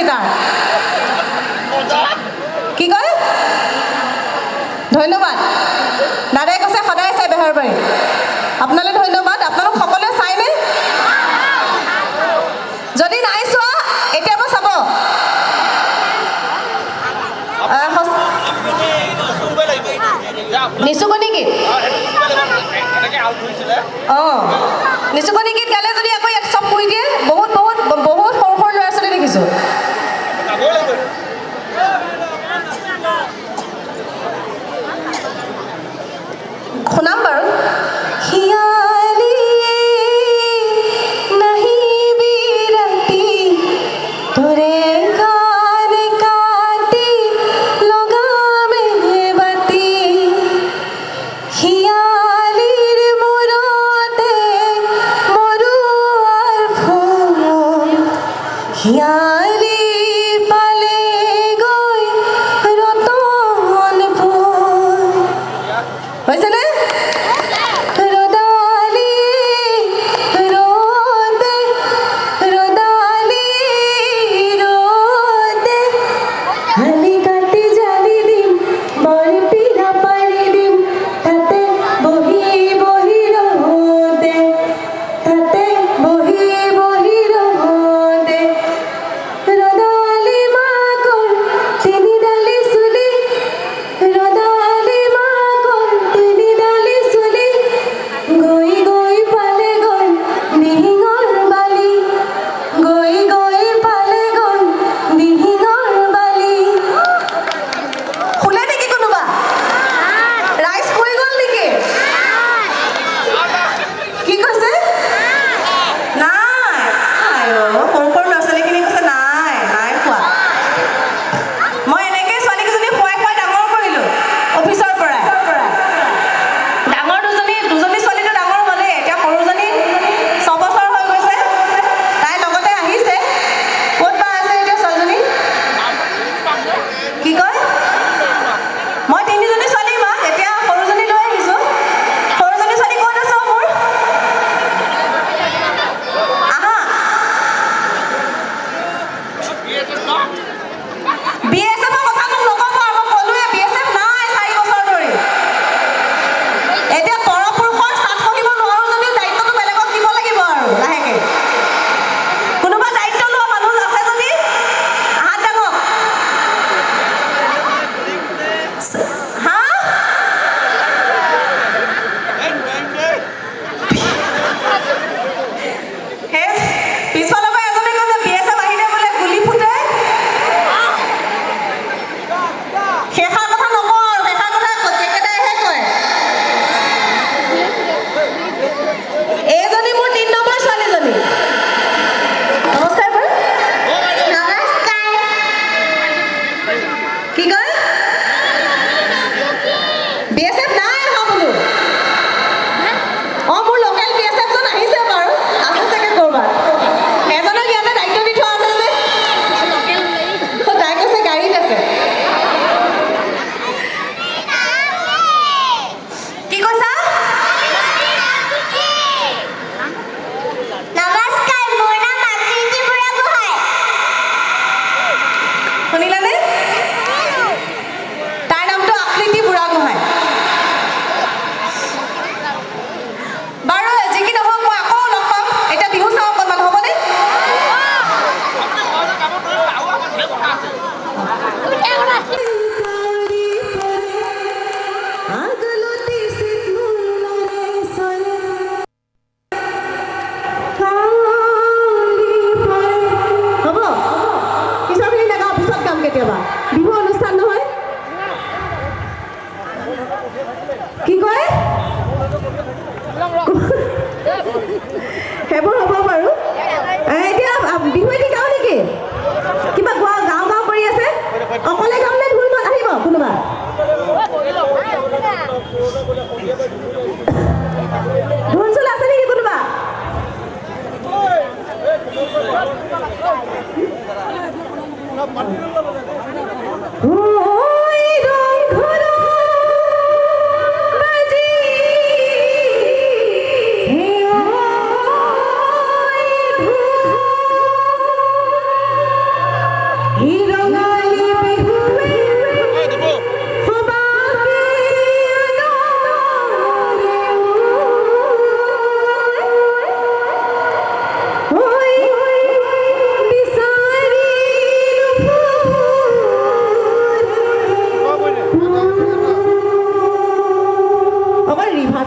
নেকি তাৰ কি কয়? ধন্যবাদ। দাদাই কৈছে সদায় চাই বেহাৰবাৰী আপোনালৈ ধন্যবাদ। আপোনালোক সকলোৱে চাইনে? যদি নাই চোৱা এতিয়াবা চাব। নিচুকনি গীত। অঁ নিচুকনি গীত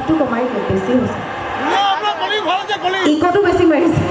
একটু কমাই করতেছি ইকোটু বেশি medicine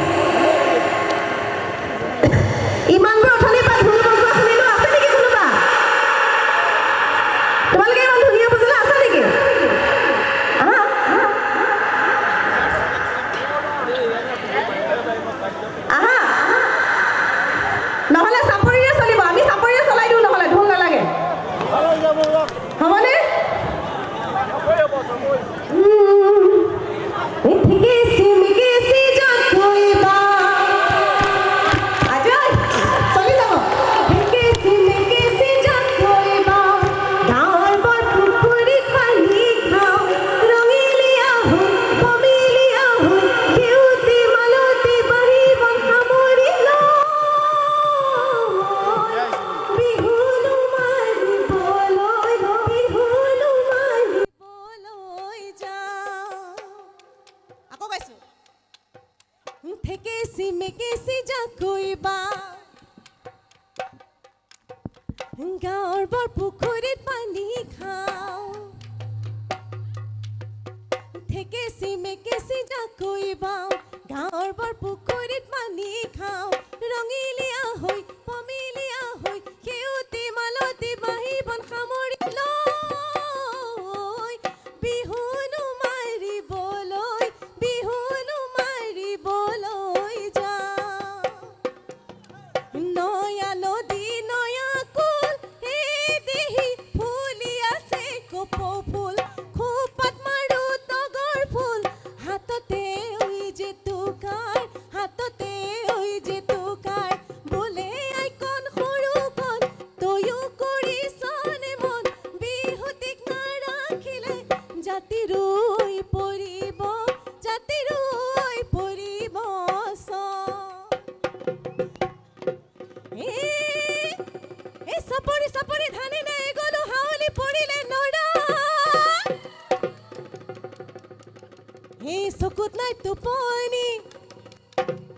He sukut lai tuponi,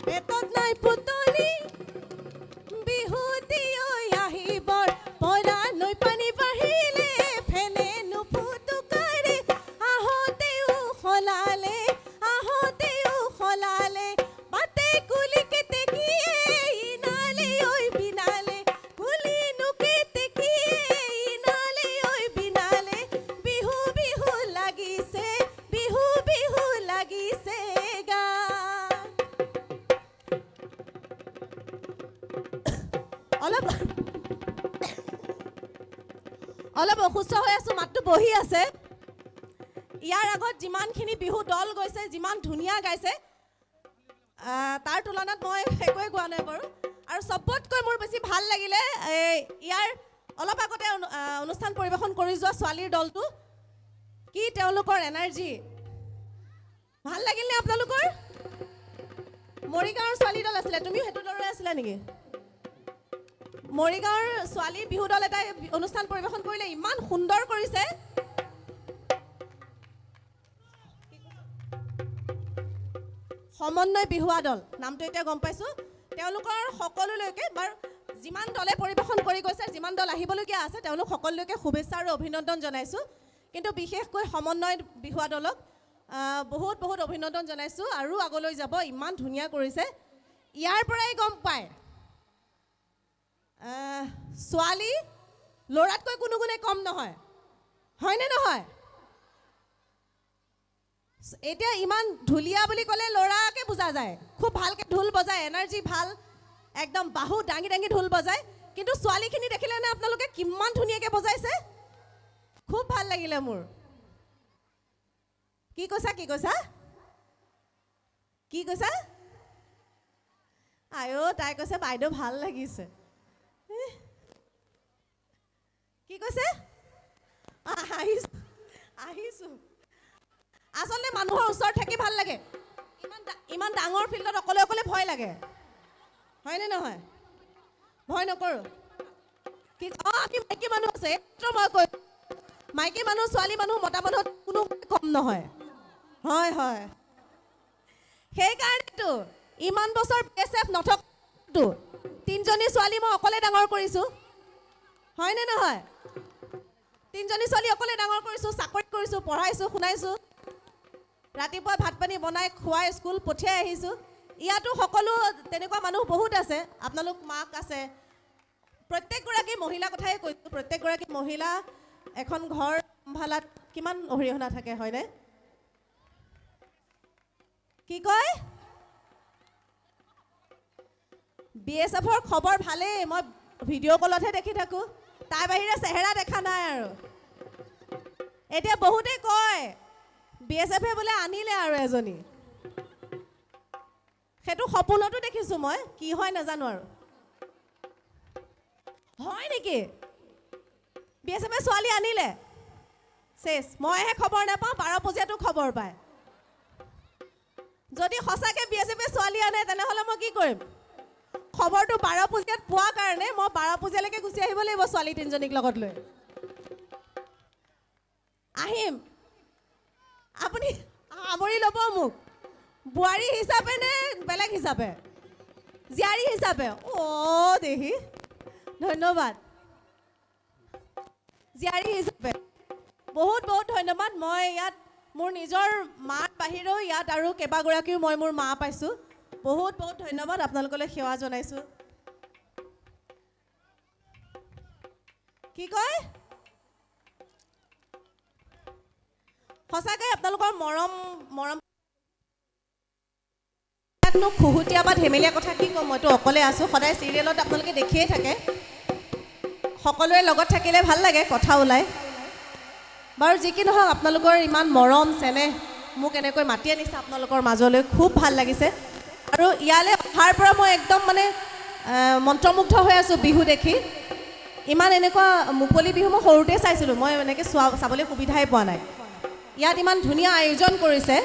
petot lai putoni. Bihu দল গৈছে যিমান ধুনীয়া গাইছে তাৰ তুলনাত মই একোৱে গোৱা নাই বাৰু। আৰু চবতকৈ মোৰ বেছি ভাল লাগিলে ইয়াৰ অলপ আগতে অনুষ্ঠান পৰিৱেশন কৰি যোৱা ছোৱালীৰ দলটো কি তেওঁলোকৰ এনাৰ্জি ভাল লাগিল নে আপোনালোকৰ? মৰিগাঁৱৰ ছোৱালী দল আছিলে তুমিও সেইটো দলৰে আছিলা নেকি? মৰিগাঁৱৰ ছোৱালী বিহু দল এটাই অনুষ্ঠান পৰিৱেশন কৰিলে ইমান সুন্দৰ কৰিছে। সমন্বয় বিহুৱা দল। নামটো এতিয়া গম পাইছোঁ। তেওঁলোকৰ সকলোলৈকে বাৰু যিমান দলে পৰিৱেশন কৰি গৈছে যিমান দল আহিবলগীয়া আছে তেওঁলোক সকলোলৈকে শুভেচ্ছা আৰু অভিনন্দন জনাইছোঁ। কিন্তু বিশেষকৈ সমন্বয় বিহুৱা দলক বহুত বহুত অভিনন্দন জনাইছোঁ আৰু আগলৈ যাব ইমান ধুনীয়া কৰিছে। ইয়াৰ পৰাই গম পায় ছোৱালী ল'ৰাতকৈ কোনো গুণে কম নহয়। হয়নে নহয়? এতিয়া ইমান ঢুলীয়া বুলি ক'লে ল'ৰাকে বুজা যায়। খুব ভালকৈ ঢোল বজায় এনাৰ্জি ভাল একদম বাহু দাঙি দাঙি ঢোল বজায়। কিন্তু ছোৱালীখিনি দেখিলেনে আপোনালোকে কিমান ধুনীয়াকৈ বজাইছে? খুব ভাল লাগিলে মোৰ। কি কৈছা কি কৈছা? কি কৈছা? আইঅ তাই কৈছে বাইদেউ ভাল লাগিছে। কি কৈছে? আহ, আহিছো আহিছো। আচলতে মানুহৰ ওচৰত থাকি ভাল লাগে। ইমান ইমান ডাঙৰ ফিল্ডত অকলে অকলে ভয় লাগে। হয়নে নহয়? ভয় নকৰোঁ। কি অঁ আমি মাইকী মানুহ আছে। এইমাত্ৰ মই কৈ মাইকী মানুহ ছোৱালী মানুহ মতা মানুহত কোনো কম নহয়। হয় হয়। সেইকাৰণেতো ইমান বছৰ বি এছ এফ নথকাটো তিনিজনী ছোৱালী মই অকলে ডাঙৰ কৰিছোঁ। হয়নে নহয়? তিনিজনী ছোৱালী অকলে ডাঙৰ কৰিছোঁ চাকৰি কৰিছোঁ পঢ়াইছোঁ শুনাইছোঁ। ৰাতিপুৱা ভাত পানী বনাই খুৱাই স্কুল পঠিয়াই আহিছোঁ। ইয়াতো সকলো তেনেকুৱা মানুহ বহুত আছে। আপোনালোক মাক আছে। প্ৰত্যেকগৰাকী মহিলাৰ কথাই কৈছোঁ প্ৰত্যেকগৰাকী মহিলা এখন ঘৰ চম্ভালাত কিমান অৰিহণা থাকে হয়নে? কি কয়? বি এছ এফৰ খবৰ ভালেই। মই ভিডিঅ' কলতহে দেখি থাকোঁ। তাৰ বাহিৰে চেহেৰা দেখা নাই আৰু। এতিয়া বহুতেই কয় বি এছ এফে বোলে আনিলে আৰু এজনী। সেইটো সপোনতো দেখিছোঁ মই কি হয় নাজানো আৰু। হয় নেকি? বি এছ এফে ছোৱালী আনিলে। চেচ মইহে খবৰ নাপাওঁ বাৰপূজীয়াটো খবৰ পায়। যদি সঁচাকৈ বি এছ এফে ছোৱালী আনে তেনেহ'লে মই কি কৰিম? খবৰটো বাৰপূজীয়াত পোৱাৰ কাৰণে মই বাৰপূজীয়ালৈকে গুচি আহিব লাগিব ছোৱালী তিনিজনীক লগত লৈ। আহিম। আপুনি সামৰি ল'ব মোক। বোৱাৰী হিচাপে নে বেলেগ হিচাপে? জীয়াৰী হিচাপে। অ' দেহি। ধন্যবাদ। জীয়াৰী হিচাপে। বহুত বহুত ধন্যবাদ। মই ইয়াত মোৰ নিজৰ মাৰ বাহিৰেও ইয়াত আৰু কেইবাগৰাকীও মই মোৰ মা পাইছোঁ। বহুত বহুত ধন্যবাদ আপোনালোকলৈ সেৱা জনাইছোঁ। কি কয়? সঁচাকৈ আপোনালোকৰ মৰম মৰম ইয়াতনো খুহুতীয়া বা ধেমেলীয়া কথা কি ক'ম? মইতো অকলে আছোঁ সদায় চিৰিয়েলত আপোনালোকে দেখিয়ে থাকে। সকলোৰে লগত থাকিলে ভাল লাগে কথা ওলায়। বাৰু যি কি নহওক আপোনালোকৰ ইমান মৰম চেনেহ মোক এনেকৈ মাতি আনিছে আপোনালোকৰ মাজলৈ খুব ভাল লাগিছে। আৰু ইয়ালৈ অহাৰ পৰা মই একদম মানে মন্ত্ৰমুগ্ধ হৈ আছোঁ বিহু দেখি। ইমান এনেকুৱা মুকলি বিহু মই সৰুতে চাইছিলোঁ মই এনেকৈ চোৱা চাবলৈ সুবিধাই পোৱা নাই। ইয়াত ইমান ধুনীয়া আয়োজন কৰিছে।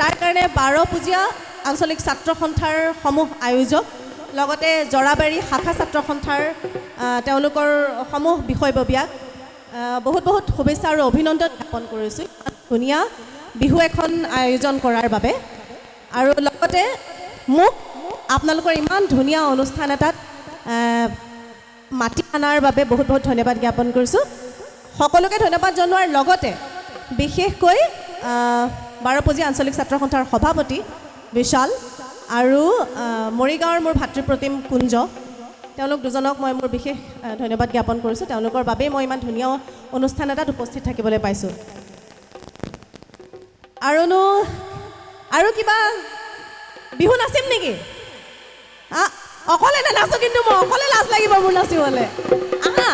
তাৰ কাৰণে বাৰপূজীয়া আঞ্চলিক ছাত্ৰ সন্থাৰ সমূহ আয়োজক লগতে জৰাবাৰী শাখা ছাত্ৰ সন্থাৰ তেওঁলোকৰ সমূহ বিষয়ববীয়াক বহুত বহুত শুভেচ্ছা আৰু অভিনন্দন জ্ঞাপন কৰিছোঁ। ধুনীয়া বিহু এখন আয়োজন কৰাৰ বাবে। আৰু লগতে মোক আপোনালোকৰ ইমান ধুনীয়া অনুষ্ঠান এটাত মাতি অনাৰ বাবে বহুত বহুত ধন্যবাদ জ্ঞাপন কৰিছোঁ। সকলোকে ধন্যবাদ জনোৱাৰ লগতে বিশেষকৈ আহ, বাৰপূজীয়া আঞ্চলিক ছাত্ৰ সন্থাৰ সভাপতি বিশাল আৰু মৰিগাঁৱৰ মোৰ ভাতৃপ্ৰতিম কুঞ্জ। তেওঁলোক দুজনক মই মোৰ বিশেষ ধন্যবাদ জ্ঞাপন কৰিছোঁ। তেওঁলোকৰ বাবেই মই ইমান ধুনীয়া অনুষ্ঠান এটাত উপস্থিত থাকিবলৈ পাইছোঁ। আৰুনো আৰু কিবা বিহু নাচিম নেকি? অকলে নানাচো কিন্তু মই অকলে লাজ লাগিব মোৰ নাচিবলৈ। আহা!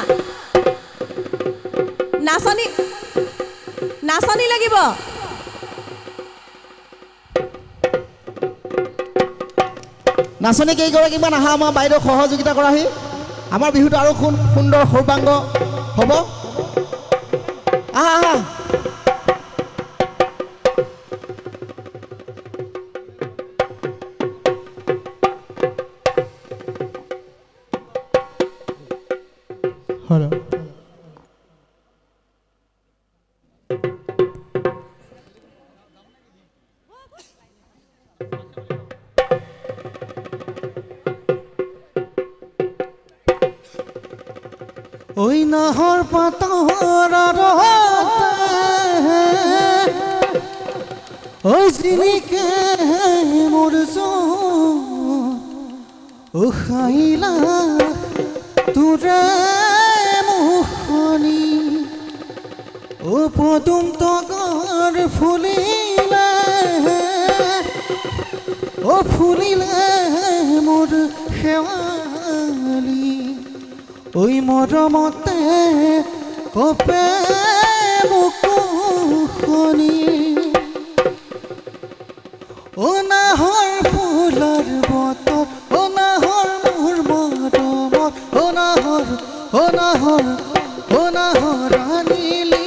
নাচনী নাচনী লাগিব। নাচনী কেইগৰাকীমান আহা, আমাৰ বাইদেউ সহযোগিতা কৰাহি। আমাৰ বিহুটো আৰু সুন সুন্দৰ সৰ্বাংগ হ'ব। আহা আহা। ওই নাহর পাতার ওই জিনিকে মরছ। ও খাইলা তোরে মুখনি ও পদুম তগর ফুলিলে। ও ফুলিলে মোর শেৱালি ওই মরমতে কপে মুখনি ও না হর ফুলর মত ও না হর মোর মরমত, ও না হর ও না হর ও না হর আনিলি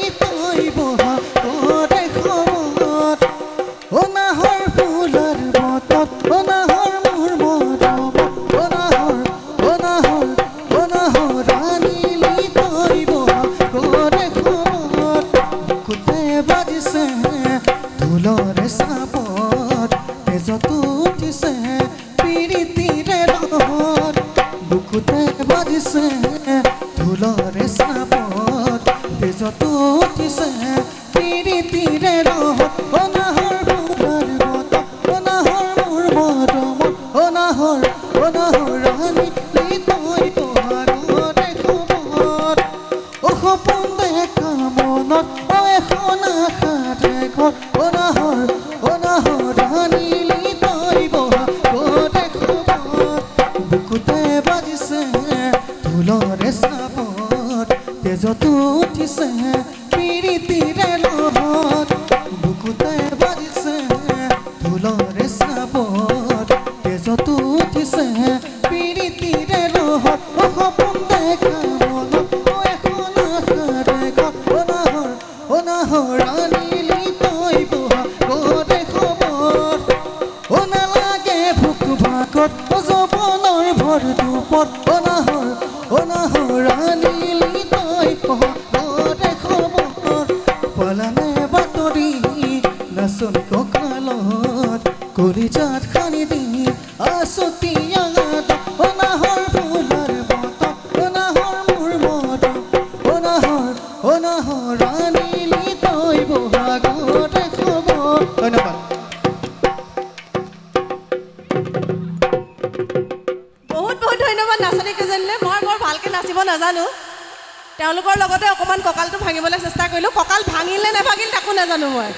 আশাৰে ঘৰ অনাহৰ অনাহৰ চাঁদখানি দিন আসতি আগাত অনাহর ফুলার মত অনাহর মোর তই বহুত বহুত ধন্যবাদ নাচনীকেইজনীলে মই বৰ ভালকৈ নাচিব নাজানো। তেওঁলোকৰ লগতে অকণমান কঁকালটো ভাঙিবলৈ চেষ্টা কৰিলোঁ। কঁকাল ভাঙিলে নাভাগিল তাকো নাজানো মই।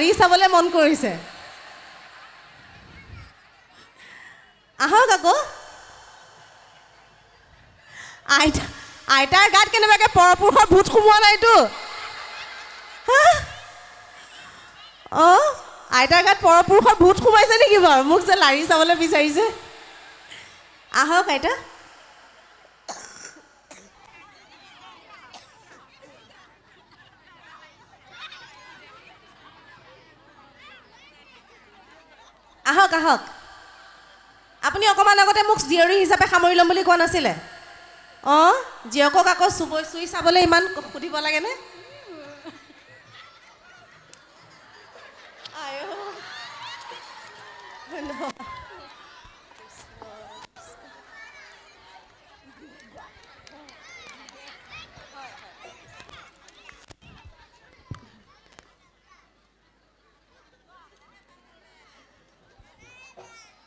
লাৰি চাবলৈ মন কৰিছে। আহক আকৌ। আইতা আইতাৰ গাত কেনেবাকৈ পৰপুৰুষৰ ভূত সোমোৱা নাইতো? অঁ আইতাৰ গাত পৰপুৰুষৰ ভূত সোমাইছে নেকি বাৰু? মোক যে লাৰি চাবলৈ বিচাৰিছে। আহক আইতা। আহক আহক আপুনি অকণমান আগতে মোক জীয়ৰী হিচাপে সামৰি ল'ম বুলি কোৱা নাছিলে অঁ জীয়কক আকৌ চুব চুই চাবলৈ ইমান সুধিব লাগেনে। ধন্যবাদ।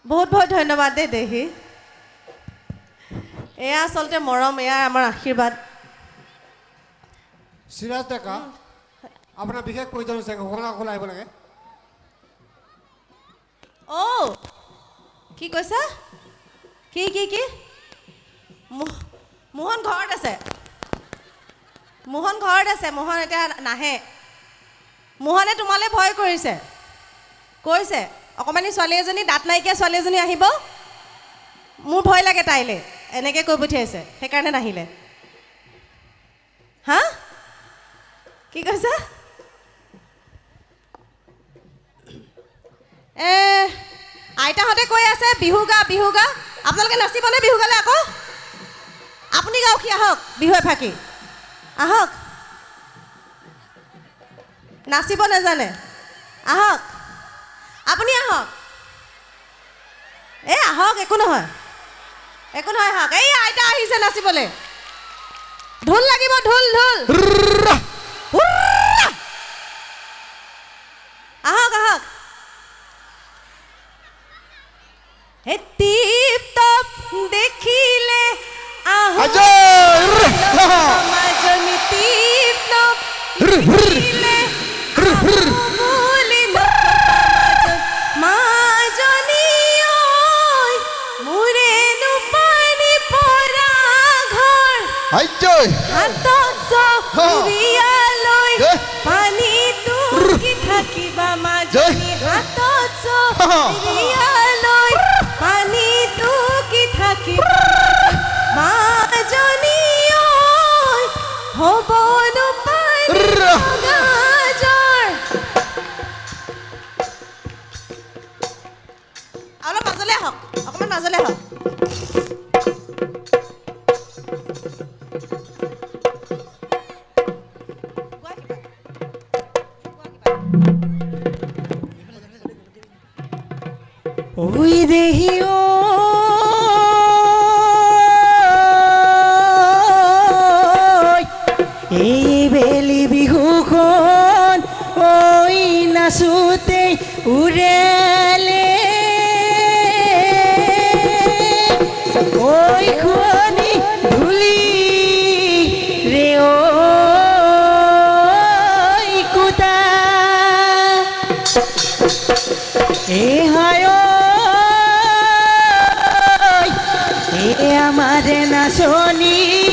বহুত বহুত ধন্যবাদ দেই দেহি। এয়া আচলতে মৰম এয়া আমাৰ আশীৰ্বাদ। চিৰাজ ডেকা আপোনাৰ বিশেষ প্ৰয়োজন হৈছে ঘোষণা সকলো আহিব লাগে। অ' কি কৈছা? কি কি কি? মোহন ঘৰত আছে। মোহন ঘৰত আছে মোহন এতিয়া নাহে। মোহনে তোমালৈ ভয় কৰিছে। কৈছে। অকণমানি ছোৱালী এজনী দাঁত নাইকিয়া ছোৱালী এজনী আহিব। মোৰ ভয় লাগে তাইলৈ। এনেকৈ কৈ পঠিয়াইছে সেইকাৰণে নাহিলে। হা? কি কৈছা? এ আইতাহঁতে কৈ আছে বিহু গা বিহু গা। আপোনালোকে নাচিবনে বিহু গালে আকৌ? আপুনি গাওকহি আহক বিহু এফাকি আহক। নাচিব নাজানে। আহক। আপুনি আহক। এই আহক একো নহয়। একো নহয় আহক। এই আইতা আহিছে নাচিবলৈ। ঢোল লাগিব ঢোল ঢোল। আহক আহক। হে টিপ টপ দেখিলে আহক। আজয়! মাজনী টিপ টপ শোনো। কি থাকে। মা জনিও হব অলপ মাজলে আহক অকণমান মাজলে আহক Thank you. ওই দেহিও এই বেলি বিহুখন ওই নাচুতে উড়ালে শনি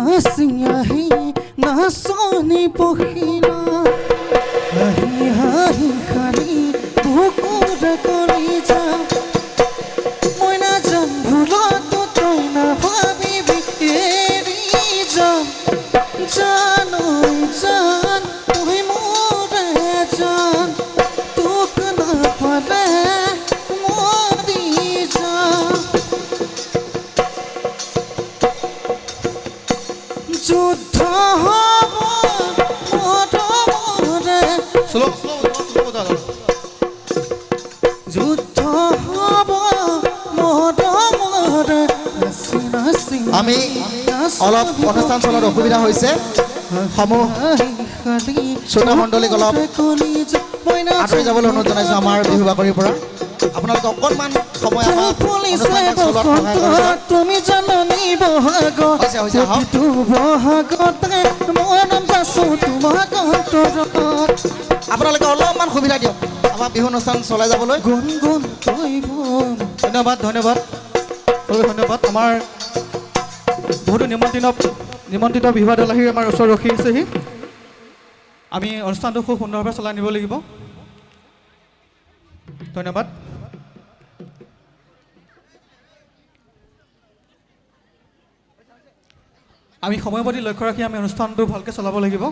নাচিয়াহি নাচনী পখিলা সমূহ শ্ৰোতা মণ্ডলীক অলপ আঁতৰি যাবলৈ অনুৰোধ জনাইছোঁ আমাৰ বিহু বাকৰিৰ পৰা। আপোনালোকে অকণমান সময় তুমি জাননী বহাগ। বহাগতে মৰম যাচো তোমাক আপোনালোকে অলপমান সুবিধা দিয়ক। আমাৰ বিহু অনুষ্ঠান চলাই যাবলৈ। গুণ গুণ ধন্যবাদ ধন্যবাদ। ধন্যবাদ। আমাৰ বহুতো নিমন্ত্ৰিত নিমন্ত্ৰিত বিহুৱা দল আহি আমাৰ ওচৰত ৰখি আছেহি। আমি অনুষ্ঠানটো খুব সুন্দৰভাৱে চলাই নিব লাগিব। ধন্যবাদ। আমি সময়ৰ প্ৰতি লক্ষ্য ৰাখি আমি অনুষ্ঠানটো ভালকৈ চলাব লাগিব।